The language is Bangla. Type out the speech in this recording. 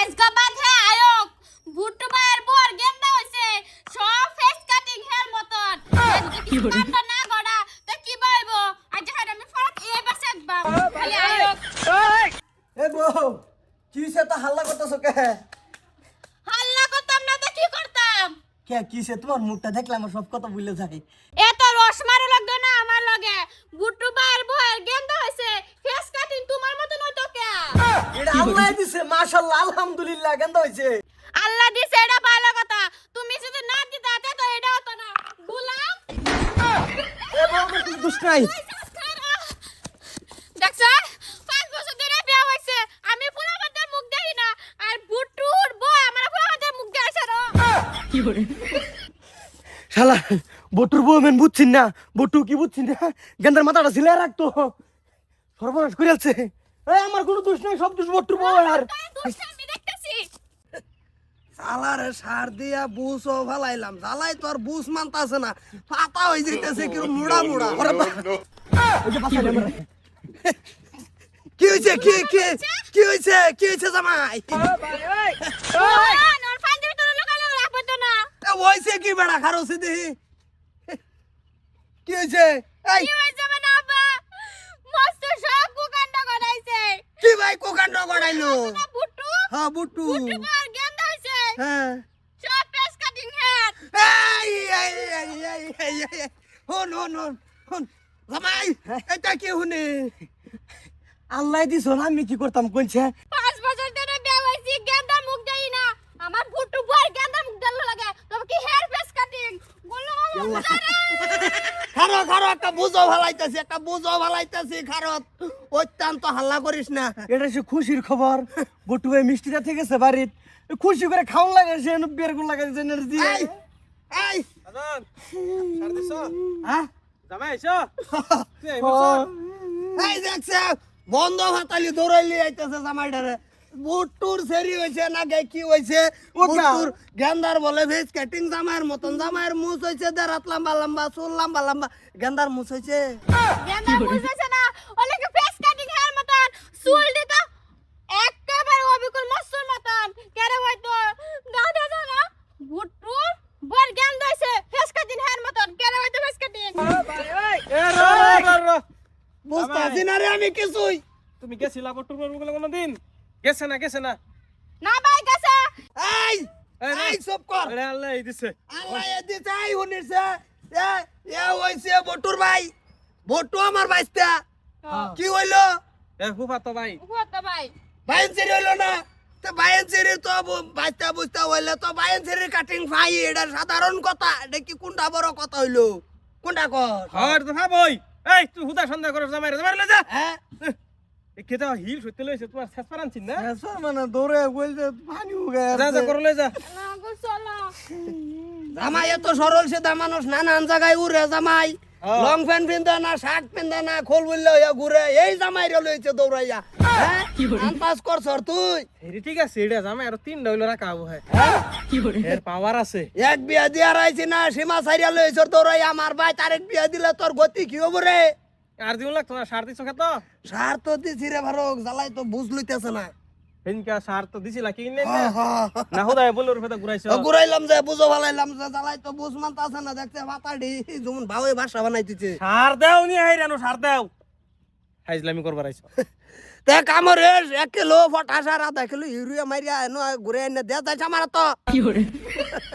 আজকা বাধে আয়োক। ভুট্টু ভাইয়ের বর গেন্দা হইছে। সব ফেস কাটিং হেয়ার মতন। কি কাটা না গড়া? তা কি বলব আজ হার আমি ফরাত এ বাসে একবার। খালি আয়োক। এ বউ কি তো হাল্লা করতেছো কে? হাল্লা করতাম না তো কি করতাম? কে কিসে তোমার মুখটা দেখলে আমার সব কথা ভুলে যায়। এত রস মারো লাগতো না আমার লগে। ভুট্টু ভাইয়ের বর গেন্দা হইছে। ফেস কাটিং তোমার মতন হইতো কে? এটা আল্লাহ দিছে। মাশাআল্লাহ আলহামদুলিল্লাহ কেন হইছে। আল্লাহ দিছে এটা ভালো কথা। তুমি যদি না দিতা তে এটা হতো না। গুলাম। এ বউ তুমি দুষ্ট নাই। দেখছ? পাঁচ বছর ধরে বিয়া হইছে আমি পুরো মাথার মুখ দেখি না। আর বুটুর বই আমার পুরো মাথার মুখ দেখাইছে রো শালা বটুর বউ মেন বুঝছিন না? বটু কি বুঝছিন না? গেন্দার মাথাটা ছিলে রাখতো। সর্বনাশ করে আছে এই আমার কোনো দোষ নাই সব দোষ বউ আর সালারে সার দিয়া বুস ও ফালাইলাম জ্বালাই তোর বুস মানতাছে না। পাতা হয়ে যাইতেছে কি মুড়া মুড়া। ওরে। কি হইছে কি কি কি হইছে কি হইছে জামাই? তো হইছে কি বেড়া খারছে দেহি কি হইছে? এই কি হইছে মানে আব্বা মস্ত সব কুকান্ডা করাইছে কি ভাই কোকান্ড গড়াইলো না হ্যাঁ বুটু বুটু বার গেন্দা হইছে হ্যাঁ। সব ফেস কাটিং হেয়ার এই এই এই এই এই এই হন হন হন হন। জামাই এটা কি হুনে? আল্লাহ দিছ না আমি কি করতাম কোনছে পাঁচ বছর ধরে বিয়া হইছি গেন্দা মুখ দেই না। আমার বুটু বই গেন্দা মুখ দেল লাগে। তবে কি হেয়ার ফেস কাটিং বলল খারো খারো একটা বুঝো ভালাইতেছি একটা বুঝো ভালাইতেছি খারত অত্যন্ত হাল্লা করিস না। এটা সে খুশির খবর। বটু ভাই মিষ্টিটা থেকে গেছে বাড়িত? খুশি করে খাওয়ান লাগাইছে বেরগুলো লাগাইছে এনার্জি এই এই। হ্যাঁ এই দেখছে বন্ধ ভাতালি দৌড়াইলি আইতেছে জামাইটারে। বুটুর সেরি হইছে না গে কি হইছে? বুটুর গেন্দার বলে ভেজ কাটিং জামাইয়ের মতন। জামাইয়ের মুছ হইছে দেড়াত লম্বা লম্বা চুল লম্বা লম্বা। গেন্দার মুছ হইছে। গেন্দা বুঝেছে না ওলেকে ফেস কাটিং হেয়ার মতন চুল দিত একেবারে অবিকুল মস্তুর মতন। কেরে হয়তো দাদা দাদা বুটু বর গেন্দা হইছে ফেস কাটিং হেয়ার মতন। কেরে হয়তো ফেস কাটিং বুঝতাছি না রে আমি কিছুই। তুমি গেছিলা বটুর বলব কোনো দিন গেছে না গেছে না। না ভাই গেছে। এই এই। এই সব কর। আরে আল্লাহ এই দিছে। আল্লাহ এ দিছে এই শুনিছে। এ এ হইছে বটুর ভাই। বটু আমার বাইস্তা কি হইল? এ হুফা তো ভাই। কত ভাই। বাইন সিরি হইল না। তো বাইন সিরি তো বাইস্তা বুঝতে হইলে তো বাইন সিরি কাটিং ভাই এটা সাধারণ কথা। এটা কি কোনটা বড় কথা হইল? কোনটা কর? হর তো ভাবই এই তুই হুদা সন্দেহ করছ জামাই জামাই লই যা হ্যাঁ। কেটা হিল সইতে লইছে তোমার শেষ পারানছিন না? মানে দৌড়ে বলছে পানি উগে যা যা করে লই যা। না গো চলো। জামাই এত সরল মানুষ নানান জায়গায় উড়ে জামাই। লং প্যান্ট পিন্ধে না শার্ট পিন্ধে না খোল বুললে হইয়া ঘুরে এই জামাই রে লইছে দৌড়াইয়া হ্যাঁ আনপাস করছর তুই? হেরি ঠিক আছে এটা জামাই আর তিন ডইলো রাখা হব হ্যাঁ এর পাওয়ার আছে। এক বিয়া দিয়া রাইছি না সীমা সারিয়া লইছর দৌড়াই আমার ভাই তারেক বিয়া দিলে তোর গতি কি হব রে আর দিন লাগতো না সার দিছো খেতো? সার তো দিছি রে ভারক জ্বালাই তো বুঝ লইতেছে না। হেনকা সার তো দিছিলা কি নে। না হুদায় বলে রুফে তো ঘুরাইছো। ও ঘুরাইলাম যে বুঝো ভালাইলাম যে জ্বালাই তো বুঝ মানতাছে না দেখতে মাতাডি যেমন ভাবে ভাষা বানাইতেছে। সার দেও নি হাই রানো সার দেও। হাইজলামি করবার আইছো। তে কামরে এক কিলো ফটাসার আধা কিলো ইউরিয়া মারিয়া এনো ঘুরে এনে দেয়া যাইছে আমার তো